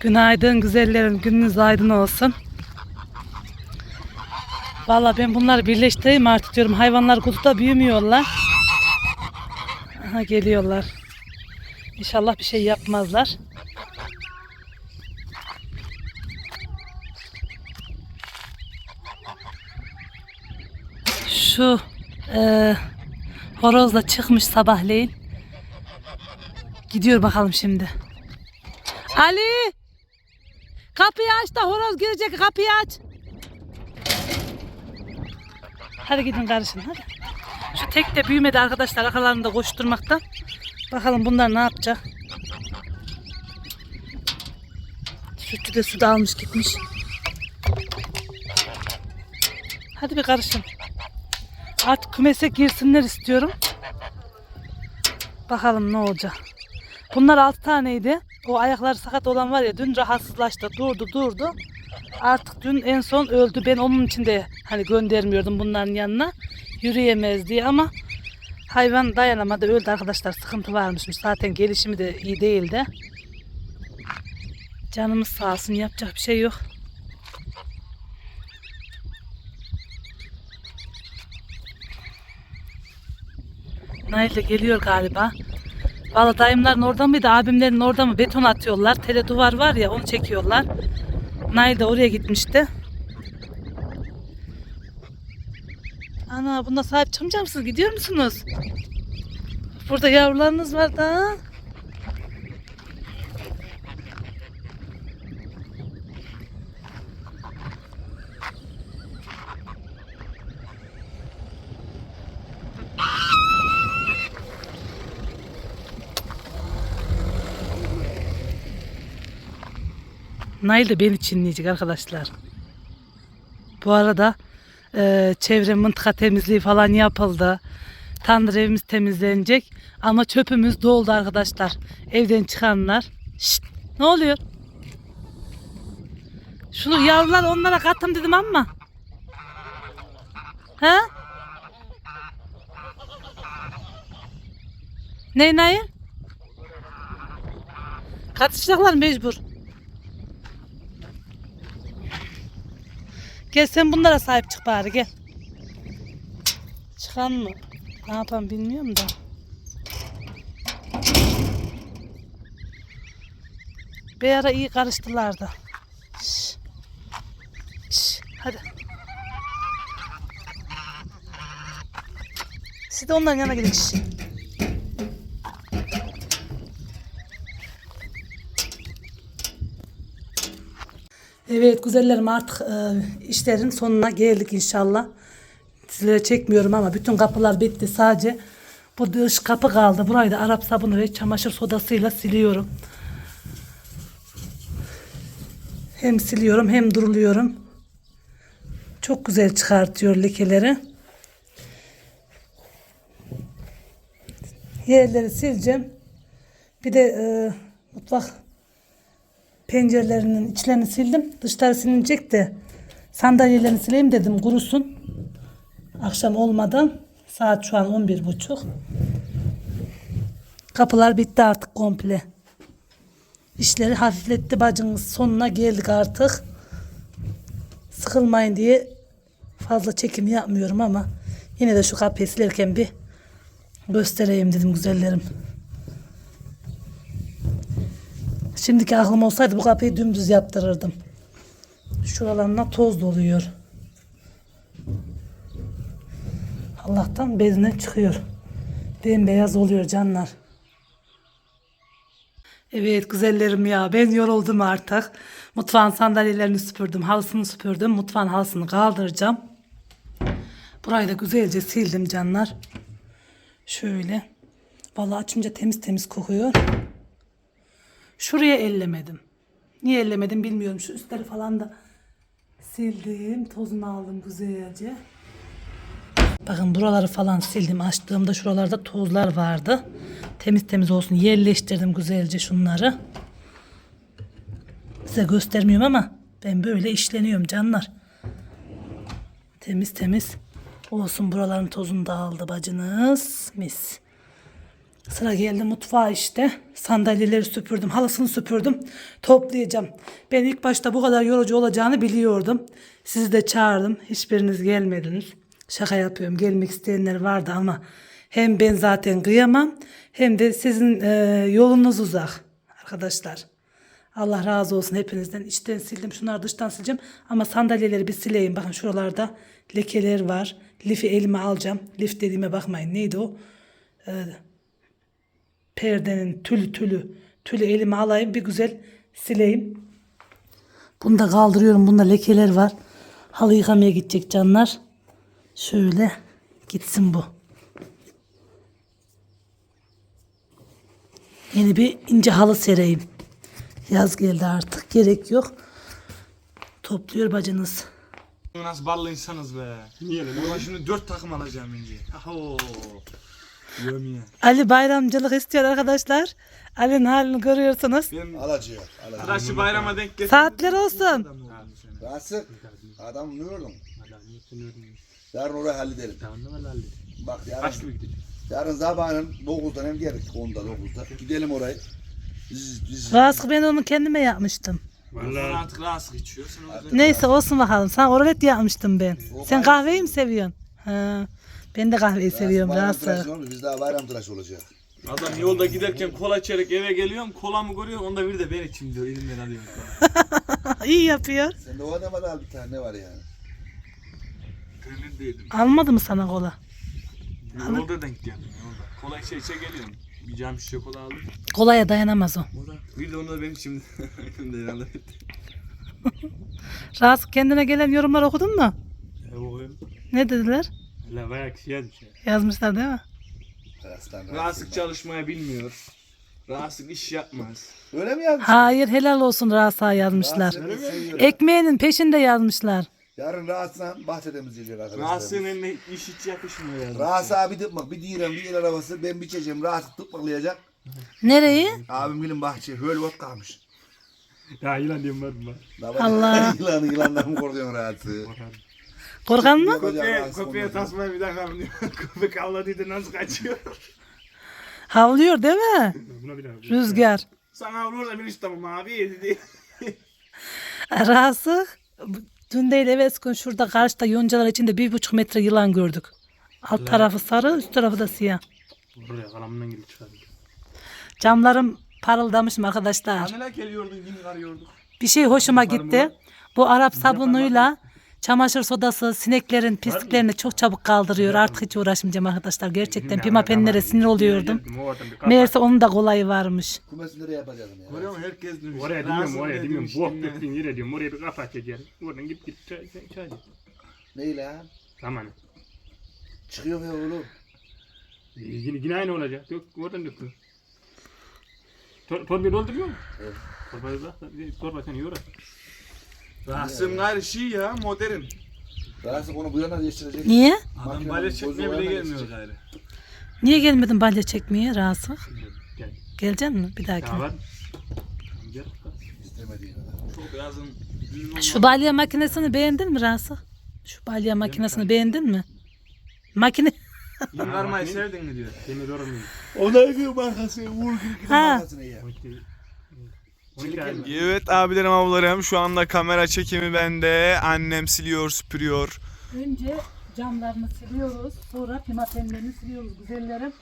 Günaydın güzellerim. Gününüz aydın olsun. Valla ben bunları birleştireyim artık diyorum. Hayvanlar kutuda büyümüyorlar. Aha geliyorlar. İnşallah bir şey yapmazlar. Şu e, horoz da çıkmış sabahleyin. Gidiyor bakalım şimdi. Ali! Kapıyı aç da horoz girecek kapıyı aç. Hadi gidin karışın hadi. Şu tek de büyümedi arkadaşlar arkalarında koşturmaktan. Bakalım bunlar ne yapacak. Sütü de suda almış gitmiş. Hadi bir karışın. Artık kümese girsinler istiyorum. Bakalım ne olacak. Bunlar 6 taneydi. O ayakları sakat olan var ya dün rahatsızlaştı. Durdu durdu. Artık dün en son öldü. Ben onun için de hani göndermiyordum bunların yanına. Yürüyemez diye ama hayvan dayanamadı öldü arkadaşlar. Sıkıntı varmışmış. Zaten gelişimi de iyi değildi. Canımız sağ olsun yapacak bir şey yok. Nail de geliyor galiba. Valla dayımların orada mıydı, abimlerin orada mı beton atıyorlar. Tele duvar var ya onu çekiyorlar. Nail de oraya gitmişti. Ana bunda sahip çıkmayacak mısınız? Gidiyor musunuz? Burada yavrularınız var da. Nail de beni çinleyecek arkadaşlar. Bu arada e, çevre mıntıka temizliği falan yapıldı. Tandır evimiz temizlenecek. Ama çöpümüz doldu arkadaşlar. Evden çıkanlar. Şşt, ne oluyor? Şunu yavrular onlara katım dedim ama. Ha? Ne Nail? Katışacaklar mecbur. Gel sen bunlara sahip çık bari gel. Çıkan mı? Ne yapalım bilmiyorum da. Bir ara iyi karıştılar da. Hadi. Siz de onların yanına gidin. Şş. Evet güzellerim artık e, işlerin sonuna geldik inşallah. Sizlere çekmiyorum ama bütün kapılar bitti. Sadece bu dış kapı kaldı. Burayı da Arap sabunu ve çamaşır sodasıyla siliyorum. Hem siliyorum hem duruluyorum. Çok güzel çıkartıyor lekeleri. Yerleri sileceğim. Bir de e, mutfak pencerelerinin içlerini sildim. Dışları silinecek de sandalyelerini sileyim dedim kurusun. Akşam olmadan saat şu an 11.30. Kapılar bitti artık komple. İşleri hafifletti bacınız. Sonuna geldik artık. Sıkılmayın diye fazla çekim yapmıyorum ama yine de şu kapıyı silerken bir göstereyim dedim güzellerim. Şimdiki aklım olsaydı bu kapıyı dümdüz yaptırırdım. Şuralarına toz doluyor. Allah'tan bezine çıkıyor. Bembeyaz oluyor canlar. Evet güzellerim ya ben yoruldum artık. Mutfağın sandalyelerini süpürdüm, halısını süpürdüm. Mutfağın halısını kaldıracağım. Burayı da güzelce sildim canlar. Şöyle. Vallahi açınca temiz temiz kokuyor. Şuraya ellemedim. Niye ellemedim bilmiyorum. Şu üstleri falan da sildim. Tozunu aldım güzelce. Bakın buraları falan sildim. Açtığımda şuralarda tozlar vardı. Temiz temiz olsun. Yerleştirdim güzelce şunları. Size göstermiyorum ama ben böyle işleniyorum canlar. Temiz temiz olsun. Buraların tozunu da aldı bacınız. Mis. Sıra geldi mutfağa işte. Sandalyeleri süpürdüm, halısını süpürdüm. Toplayacağım. Ben ilk başta bu kadar yorucu olacağını biliyordum. Sizi de çağırdım. Hiçbiriniz gelmediniz. Şaka yapıyorum. Gelmek isteyenler vardı ama hem ben zaten kıyamam hem de sizin e, yolunuz uzak arkadaşlar. Allah razı olsun hepinizden. İçten sildim. Şunları dıştan sileceğim. Ama sandalyeleri bir sileyim. Bakın şuralarda lekeler var. Lifi elime alacağım. Lif dediğime bakmayın. Neydi o? Ee, perdenin tülü tülü. Tülü elime alayım. Bir güzel sileyim. Bunu da kaldırıyorum. Bunda lekeler var. Halı yıkamaya gidecek canlar. Şöyle gitsin bu. Yeni bir ince halı sereyim. Yaz geldi artık. Gerek yok. Topluyor bacınız. Nasıl ballı insanız be. Niye lan? Ulan şimdi dört takım alacağım önce. Aho. Ali bayramcılık istiyor arkadaşlar. Ali'nin halini görüyorsunuz. Benim Alacıyor. Alacıyor. Bayrama denk getirdim. Saatler olsun. Rahatsız. Adam ne oğlum? Yarın orayı halledelim. Bak yarın, Kaç gibi gideceğiz? yarın sabahın 9'dan hem geldik 10'da 9'da. Gidelim orayı. Biz, ben onu kendime yapmıştım. Sen Vallahi artık rahatsız o yüzden- Neyse olsun bakalım. Sen oralet yapmıştım ben. Sen kahveyi mi seviyorsun? Ha. Ben de kahveyi seviyorum bayram rahatsız. tıraşı olmuş. Biz daha bayram tıraşı olacak. Adam yolda giderken kola içerek eve geliyorum. Kolamı görüyor. Onda bir de ben içeyim diyor. Elimden alıyorum. İyi yapıyor. Sen de o adama da al bir tane ne var yani. Gönül değilim. Almadı mı sana kola? Yolda denk geldim. Yolda. Kola içe içe geliyorum. Bir cam şişe kola aldım. Kolaya dayanamaz o. O da. Bir de onu da benim şimdi. Elimde herhalde. Rahatsız kendine gelen yorumlar okudun mu? e, oğlum. Ne dediler? La bayağı kişi yazmış ya. Yazmışlar değil mi? Hastane Rahatsız çalışmaya bilmiyor. Rahatsız iş yapmaz. Öyle mi yazmış? Hayır helal olsun rahatsız yazmışlar. Rahatsız. Ekmeğinin peşinde yazmışlar. Yarın rahatsızdan bahçedemiz gelecek arkadaşlar. Rahatsızın eline iş hiç yakışmıyor yani. Rahatsız abi tıkmak. Bir diğerim bir el arabası. Ben biçeceğim. Rahatsız tıkmaklayacak. Nereyi? Abim gelin bahçe. Höl ot kalmış. Ya yılan diyeyim var mı? Allah. Yılan yılandan mı korkuyorsun rahatsız? Korkan mı? Köpeğe, köpeğe tasmayı bir dakika diyor. Köpek avladıydı nasıl kaçıyor? Havlıyor değil mi? Buna bir daha. Rüzgar. Sana avlıyor da bir işte bu mavi dedi. Rahatsız. Dün değil evvelsi gün şurada karşıda yoncalar içinde bir buçuk metre yılan gördük. Alt tarafı sarı, üst tarafı da siyah. Buraya kalamından girip çıkardım. Camlarım parıldamışım arkadaşlar. Anneler geliyordun yine arıyorduk. Bir şey hoşuma gitti. Bu Arap sabunuyla çamaşır sodası sineklerin pisliklerini çok çabuk kaldırıyor. Artık hiç uğraşmayacağım arkadaşlar. Gerçekten pimapenlere sinir oluyordum. Meğerse onun da kolayı varmış. Kumesi nereye yapacağım ya? Görüyor musun herkes demiş. Oraya Rahatsız demiyorum, oraya ne demiyorum. demiş, Bok dinle. döktüğün yere diyorum. Oraya bir kafa çekerim. Oradan git git çay çay çay. Neyle ha? Tamam. Çıkıyor ya oğlum. Ee, Yine, yine aynı olacak. Yok oradan döktün. Tor torbayı dolduruyor mu? Evet. Torbayı da torba seni yorar. Rahatsızın gayrı şey ya modern. Rahatsız onu bu yana değiştirecek. Niye? Adam Makinenin balya çekmeye bile ayağına gelmiyor gayrı. Niye gelmedin balya çekmeye rahatsız? Gel. Geleceksin mi bir dahaki? Ya var. Gel. İstemediği kadar. Çok yazın. Şu balya makinesini beğendin mi rahatsız? Şu balya makinesini beğendin mi? Makine Yün varmayı sevdin mi diyor. Demir mu? Ona göre markası vur gül Ha. markasını ya. 12 12 ay mı? Evet abilerim ablalarım şu anda kamera çekimi bende. Annem siliyor süpürüyor. Önce camlarını siliyoruz. Sonra pimapenlerini siliyoruz güzellerim.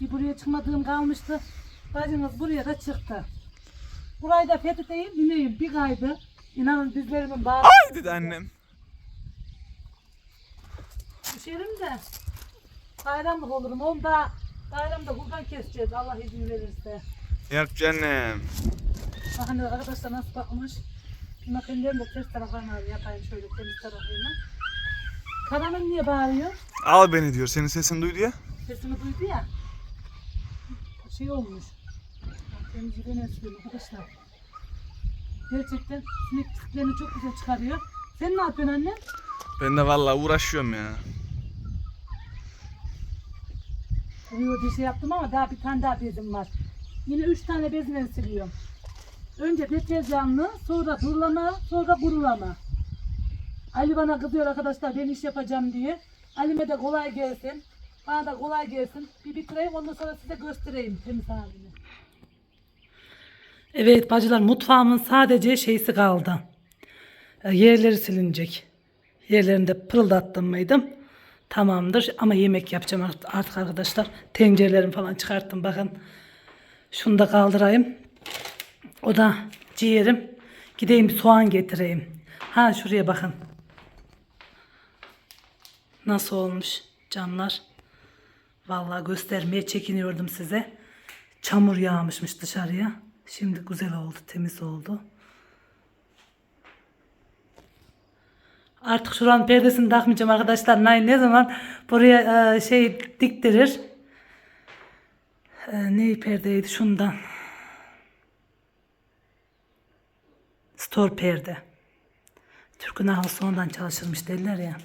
Bir buraya çıkmadığım kalmıştı. Bacımız buraya da çıktı. Burayı da fethedeyim dinleyeyim. Bir kaydı. İnanın dizlerimin bağlı. Dedi annem. Düşerim de bayramlık olurum. Onda bayramda kurban keseceğiz Allah izin verirse. Yok canım. Bakın arkadaşlar nasıl bakmış. Pimapenlerini de ters taraflarına yapayım şöyle temiz tarafıyla. Karanın niye bağırıyor? Al beni diyor. Senin sesini duydu ya. Sesimi duydu ya. Şey olmuş. Temizliğe ne arkadaşlar. Gerçekten sinek pisliklerini çok güzel çıkarıyor. Sen ne yapıyorsun annem? Ben de vallahi uğraşıyorum ya. Uyuyor bir şey yaptım ama daha bir tane daha bezim var. Yine üç tane bezle siliyorum. Önce deterjanlı, sonra durulama, sonra kurulama. Ali bana kızıyor arkadaşlar ben iş yapacağım diye. Ali'me de kolay gelsin. Bana da kolay gelsin. Bir bitireyim ondan sonra size göstereyim temiz halini. Evet bacılar mutfağımın sadece şeysi kaldı. E, Yerleri silinecek. Yerlerini de pırıldattım mıydım? Tamamdır ama yemek yapacağım art- artık arkadaşlar. Tencerelerimi falan çıkarttım bakın. Şunu da kaldırayım. O da ciğerim. Gideyim bir soğan getireyim. Ha şuraya bakın. Nasıl olmuş canlar? Vallahi göstermeye çekiniyordum size. Çamur yağmışmış dışarıya. Şimdi güzel oldu, temiz oldu. Artık şuranın perdesini takmayacağım arkadaşlar. Nay ne zaman buraya e, şey diktirir. E, ne perdeydi şundan. Store perde. Türk'ün ahlı sonradan çalışırmış derler ya.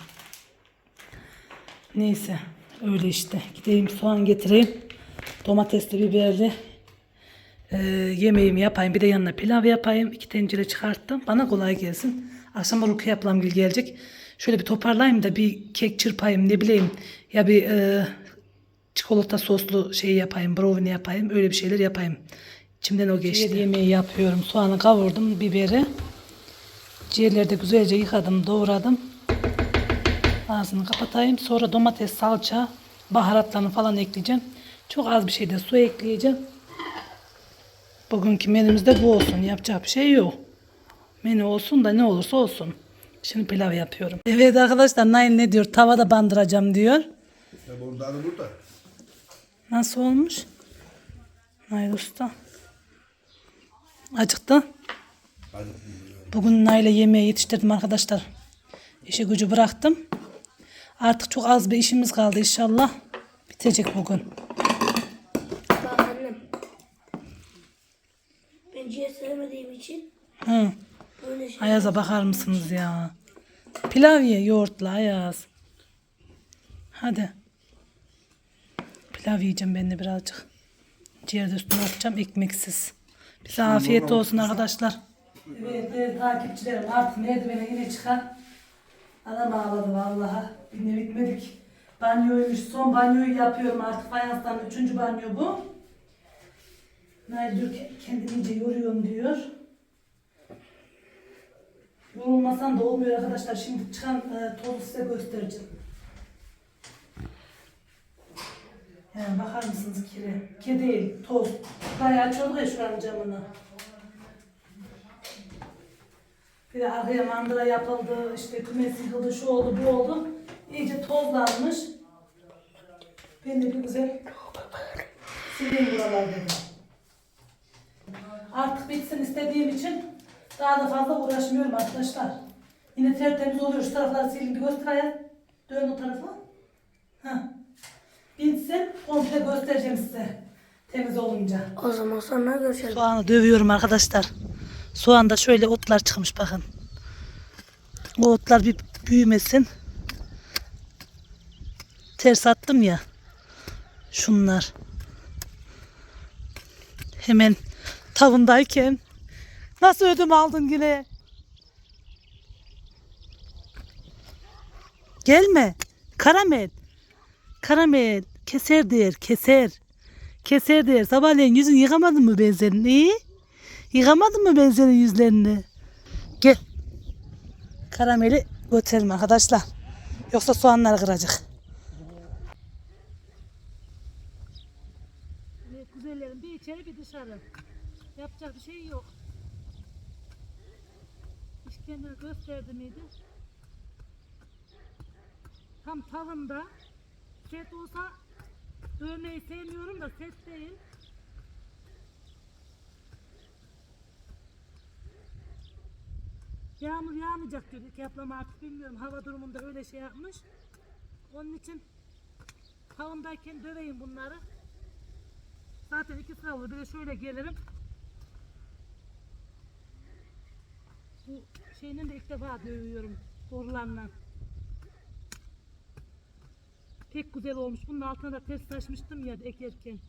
Neyse öyle işte. Gideyim soğan getireyim. Domatesli biberli e, yemeğimi yapayım. Bir de yanına pilav yapayım. İki tencere çıkarttım. Bana kolay gelsin. Akşam Rukiye ablam gel gelecek. Şöyle bir toparlayayım da bir kek çırpayım ne bileyim. Ya bir e, çikolata soslu şey yapayım. Brownie yapayım. Öyle bir şeyler yapayım. İçimden o geçti. yemeği yapıyorum. Soğanı kavurdum. Biberi. Ciğerleri de güzelce yıkadım. Doğradım. Ağzını kapatayım. Sonra domates, salça, baharatlarını falan ekleyeceğim. Çok az bir şey de su ekleyeceğim. Bugünkü menümüzde bu olsun. Yapacak bir şey yok. Menü olsun da ne olursa olsun. Şimdi pilav yapıyorum. Evet arkadaşlar Nail ne diyor? Tavada bandıracağım diyor. İşte burada da burada. Nasıl olmuş? Nail Usta. Acıktı. Bugün Nail'e yemeği yetiştirdim arkadaşlar. İşi gücü bıraktım. Artık çok az bir işimiz kaldı inşallah. Bitecek bugün. Bak annem. Ben ciğer sevmediğim için Hı. böyle şey. Ayaz'a bakar mısınız ya? Pilav ye yoğurtla Ayaz. Hadi. Pilav yiyeceğim ben de birazcık. Ciğer de üstüne atacağım ekmeksiz. Bize afiyet olsun arkadaşlar. Evet, evet takipçilerim artık merdivene yine çıkar. Adam ağladı vallahi. Yine bitmedik. Banyoymuş. Son banyoyu yapıyorum artık. Fayanstan üçüncü banyo bu. Nail diyor kendini iyice yoruyorum diyor. Yorulmasan da olmuyor arkadaşlar. Şimdi çıkan e, tozu size göstereceğim. Yani bakar mısınız kire? Kir değil, toz. Bayağı açıyorduk ya şuranın camını. Bir de arkaya mandıra yapıldı, işte kümes yıkıldı, şu oldu, bu oldu. İyice tozlanmış. Ben de bir güzel sileyim buraları dedim. Artık bitsin istediğim için daha da fazla uğraşmıyorum arkadaşlar. Yine tertemiz oluyor. Şu tarafları silin bir göster hayal. Dön o tarafa. Heh. Bitsin komple göstereceğim size. Temiz olunca. O zaman sonra görüşelim. Soğanı dövüyorum arkadaşlar. Soğanda şöyle otlar çıkmış bakın. O otlar bir büyümesin. Ters attım ya. Şunlar. Hemen tavındayken nasıl ödüm aldın yine? Gelme. Karamel. Karamel. Keser der. Keser. Keser der. Sabahleyin yüzünü yıkamadın mı ben senin? İyi. Yıkamadın mı ben yüzlerini? Gel. Karameli götürelim arkadaşlar. Yoksa soğanları kıracak. Evet bir içeri bir dışarı. Yapacak bir şey yok. İş kendini gösterdi miydi? Tam tavında. Set olsa dövmeyi sevmiyorum da set değil. Yağmur yağmayacak diyor. Ablam artık bilmiyorum. Hava durumunda öyle şey yapmış. Onun için tavındayken döveyim bunları. Zaten iki sıra. Bir de şöyle gelirim. Bu şeyinin de ilk defa dövüyorum. Borularla. Pek güzel olmuş. Bunun altına da ters taşmıştım ya ekerken.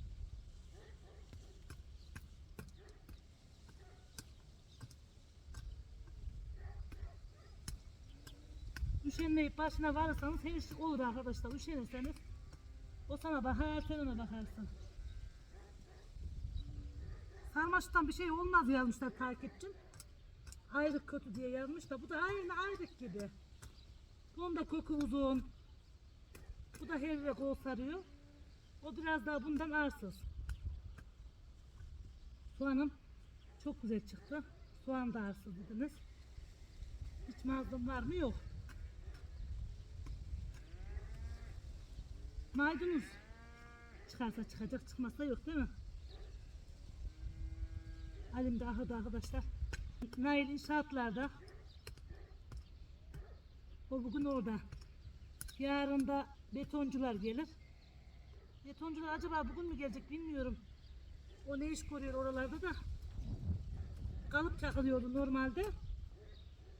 Üşenmeyip başına varırsanız her iş olur arkadaşlar. Üşenirseniz O sana bakar, sen ona bakarsın. Sarmaşıktan bir şey olmaz yazmışlar takipçim. Ayrık kötü diye yazmış da bu da aynı ayrık gibi. Bunun da kökü uzun. Bu da yere kol sarıyor. O biraz daha bundan arsız. Soğanım çok güzel çıktı. Soğan da arsız dediniz. Hiç mazlum var mı? Yok. Maydanoz. Çıkarsa çıkacak, çıkmazsa yok değil mi? Halim de ahırda arkadaşlar. Nail inşaatlarda. O bugün orada. Yarın da betoncular gelir. Betoncular acaba bugün mü gelecek bilmiyorum. O ne iş görüyor oralarda da. Kalıp çakılıyordu normalde.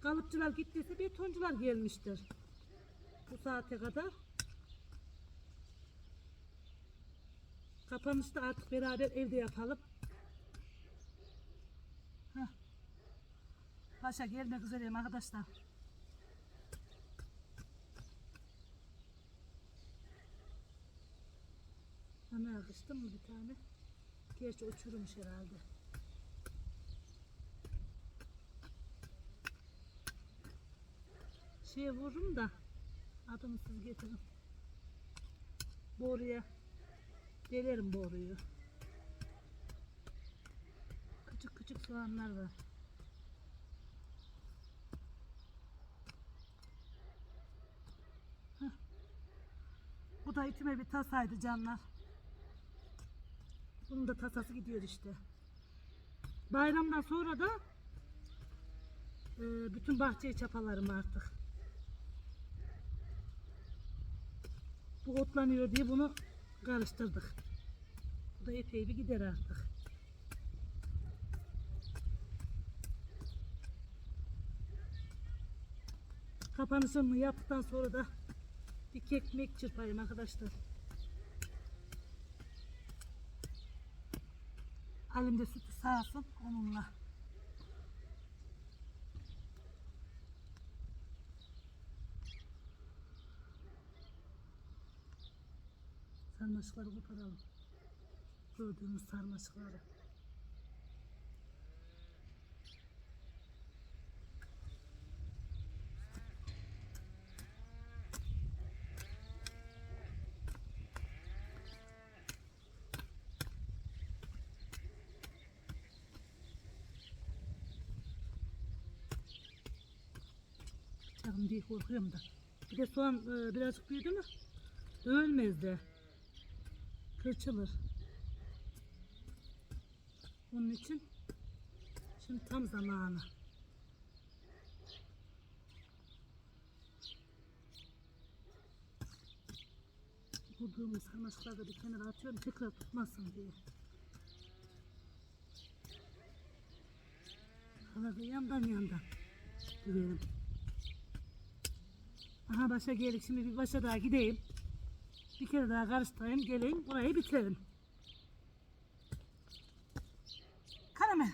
Kalıpçılar gittiyse betoncular gelmiştir. Bu saate kadar. Kapanışta artık beraber evde yapalım. Heh. Paşa gelmek üzereyim arkadaşlar. Ana yakıştı mı bir tane? Gerçi uçurmuş herhalde. Şeye vururum da adını siz getirin. Boruya delerim boruyu. Küçük küçük soğanlar var. Bu da içime bir tasaydı canlar. Bunun da tasası gidiyor işte. Bayramdan sonra da e, bütün bahçeyi çapalarım artık. Bu otlanıyor diye bunu karıştırdık. Bu da epey bir gider artık. Kapanışını yaptıktan sonra da bir kekmek çırpayım arkadaşlar. Halimde sütü sağsın onunla. Sarmaşıkları koparalım. Gördüğümüz sarmaşıkları. Bıçağım diye korkuyorum da. Bir de soğan e, birazcık büyüdü mü ölmez de. Kırçılır. Onun için şimdi tam zamanı. Vurduğumuz sarmaşıkları da bir kenara atıyorum tekrar tutmasın diye. Hala da yandan yandan düverim. Aha başa geldik. Şimdi bir başa daha gideyim. Bir kere daha karıştırayım. Geleyim. Burayı bitirelim. Karamel.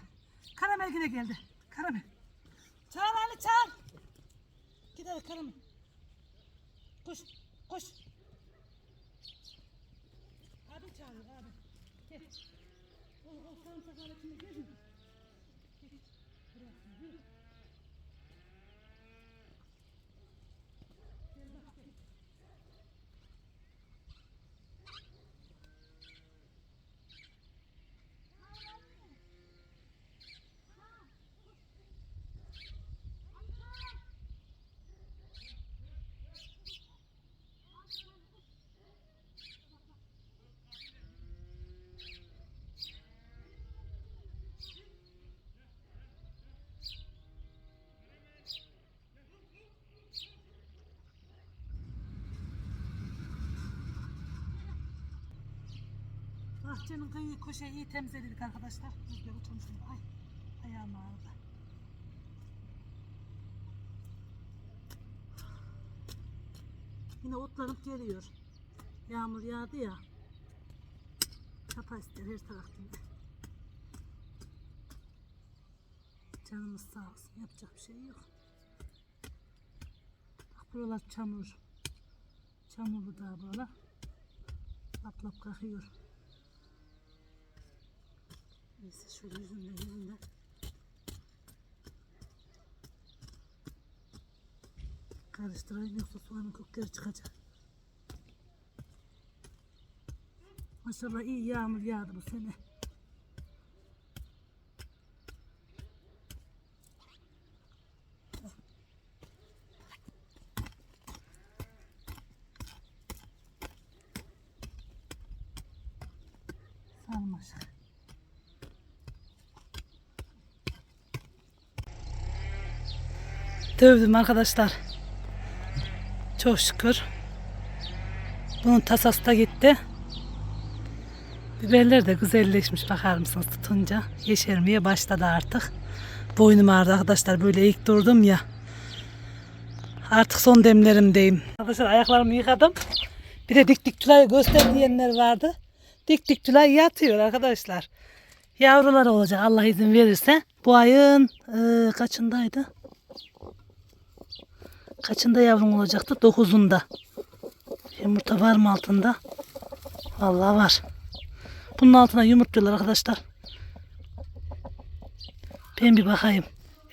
Karamel yine geldi. Karamel. Çağır Ali çağır. Gidelim karamel. Koş. Koş. Abi çağırıyor abi. Gel. O, o sarımsaklar içinde gel. mi? Bahçenin kıyı köşeyi temizledik arkadaşlar. Rüzgar uçmuşum. Ay ayağım ağrıdı. Yine otlanıp geliyor. Yağmur yağdı ya. Çapa ister her tarafında. Canımız sağ olsun. Yapacak bir şey yok. Bak buralar çamur. Çamurlu daha buralar. Patlap kalkıyor. Neyse şöyle yüzünden yüzünden. Karıştırayım yoksa soğanın kökleri çıkacak. Maşallah iyi yağmur yağdı bu sene. Sarmaşık. Dövdüm arkadaşlar. Çok şükür. Bunun tasası da gitti. Biberler de güzelleşmiş bakar mısınız tutunca. Yeşermeye başladı artık. Boynum ağrıdı arkadaşlar böyle ilk durdum ya. Artık son demlerimdeyim. Arkadaşlar ayaklarımı yıkadım. Bir de dik dik tülayı göster diyenler vardı. Dik dik tülay yatıyor arkadaşlar. Yavrular olacak Allah izin verirse. Bu ayın e, kaçındaydı? Kaçında yavrum olacaktı? Dokuzunda. Yumurta var mı altında? Vallahi var. Bunun altına yumurtluyorlar arkadaşlar. Ben bir bakayım.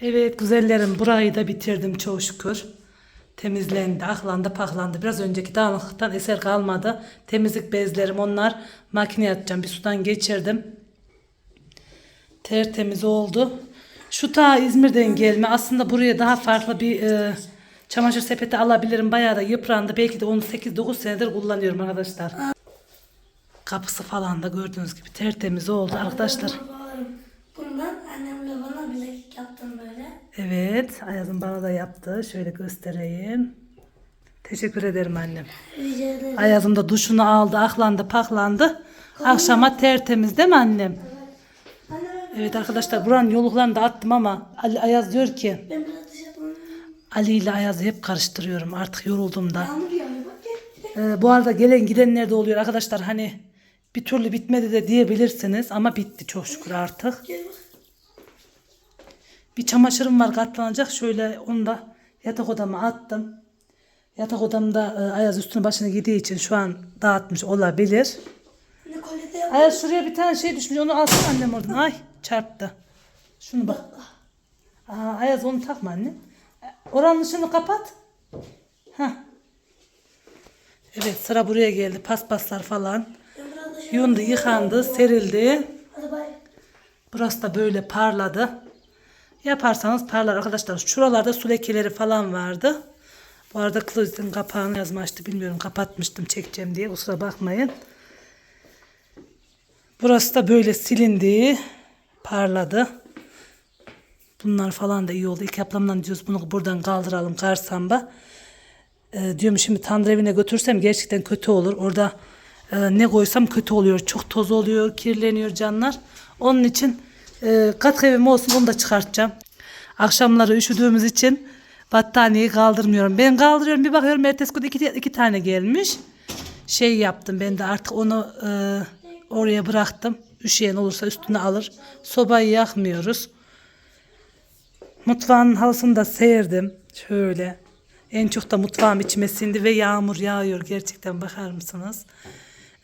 Evet güzellerim burayı da bitirdim çok şükür. Temizlendi, aklandı, paklandı. Biraz önceki dağınıklıktan eser kalmadı. Temizlik bezlerim onlar. Makineye atacağım. Bir sudan geçirdim. Tertemiz oldu. Şu ta İzmir'den gelme. Aslında buraya daha farklı bir e, çamaşır sepeti alabilirim. Bayağı da yıprandı. Belki de onu 8-9 senedir kullanıyorum arkadaşlar. Kapısı falan da gördüğünüz gibi tertemiz oldu arkadaşlar. Bundan annemle bana bileklik yaptım böyle. Evet, Ayaz'ın bana da yaptı. Şöyle göstereyim. Teşekkür ederim annem. Rica ederim. Ayaz'ın da duşunu aldı, aklandı, paklandı. Akşama tertemiz değil mi annem? Evet arkadaşlar buranın yoluklarını da attım ama Ali Ayaz diyor ki ben. Ali ile Ayaz'ı hep karıştırıyorum artık yoruldum da. Yağmur yağıyor bak gel. Ee, bu arada gelen gidenler de oluyor arkadaşlar hani bir türlü bitmedi de diyebilirsiniz ama bitti çok şükür artık. Gel bak. Bir çamaşırım var katlanacak şöyle onu da yatak odama attım. Yatak odamda e, Ayaz üstüne başını giydiği için şu an dağıtmış olabilir. Ayaz şuraya bir tane şey düşmüş onu alsın annem oradan. Ay çarptı. Şunu bak. Aa, Ayaz onu takma anne. Oranın ışığını kapat. Heh. Evet sıra buraya geldi. Paspaslar falan. Yundu, yıkandı, serildi. Burası da böyle parladı. Yaparsanız parlar arkadaşlar. Şuralarda su lekeleri falan vardı. Bu arada klozetin kapağını yazmıştı. Bilmiyorum kapatmıştım çekeceğim diye. Kusura bakmayın. Burası da böyle silindi. Parladı. Bunlar falan da iyi oldu. İlk ablamdan diyoruz bunu buradan kaldıralım karsamba. Ee, diyorum şimdi tandır evine götürsem gerçekten kötü olur. Orada e, ne koysam kötü oluyor. Çok toz oluyor, kirleniyor canlar. Onun için e, kat evim olsun onu da çıkartacağım. Akşamları üşüdüğümüz için battaniyeyi kaldırmıyorum. Ben kaldırıyorum bir bakıyorum ertesi gün iki, iki tane gelmiş. Şey yaptım ben de artık onu e, oraya bıraktım. Üşüyen olursa üstüne alır. Sobayı yakmıyoruz. Mutfağın halısını da serdim. Şöyle. En çok da mutfağım içime sindi ve yağmur yağıyor. Gerçekten bakar mısınız?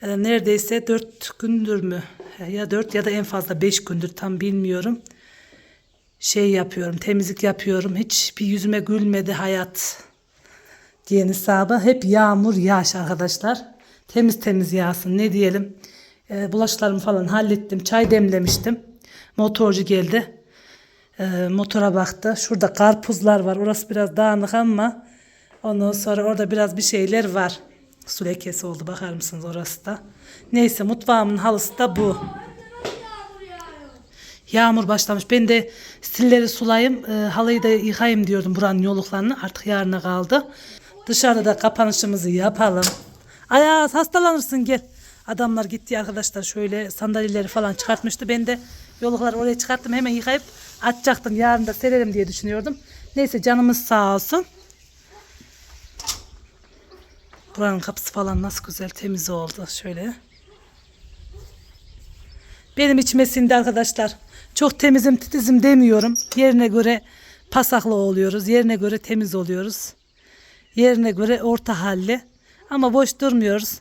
Ee, neredeyse dört gündür mü? Ya dört ya da en fazla beş gündür tam bilmiyorum. Şey yapıyorum, temizlik yapıyorum. Hiç bir yüzüme gülmedi hayat diyen hesabı. Hep yağmur yağış arkadaşlar. Temiz temiz yağsın ne diyelim. Ee, bulaşıklarımı falan hallettim. Çay demlemiştim. Motorcu geldi. Ee, motora baktı. Şurada karpuzlar var. Orası biraz dağınık ama ondan sonra orada biraz bir şeyler var. Su lekesi oldu bakar mısınız orası da. Neyse mutfağımın halısı da bu. Yağmur başlamış. Ben de stilleri sulayayım, e, halıyı da yıkayayım diyordum buranın yoluklarını. Artık yarına kaldı. Dışarıda da kapanışımızı yapalım. Ayaz hastalanırsın gel. Adamlar gitti arkadaşlar şöyle sandalyeleri falan çıkartmıştı. Ben de yolukları oraya çıkarttım hemen yıkayıp atacaktım. Yarın da sererim diye düşünüyordum. Neyse canımız sağ olsun. Buranın kapısı falan nasıl güzel temiz oldu şöyle. Benim içime sindi arkadaşlar. Çok temizim titizim demiyorum. Yerine göre pasaklı oluyoruz. Yerine göre temiz oluyoruz. Yerine göre orta halli. Ama boş durmuyoruz.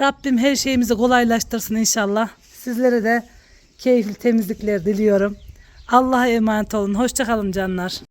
Rabbim her şeyimizi kolaylaştırsın inşallah. Sizlere de keyifli temizlikler diliyorum. Allah'a emanet olun. Hoşçakalın canlar.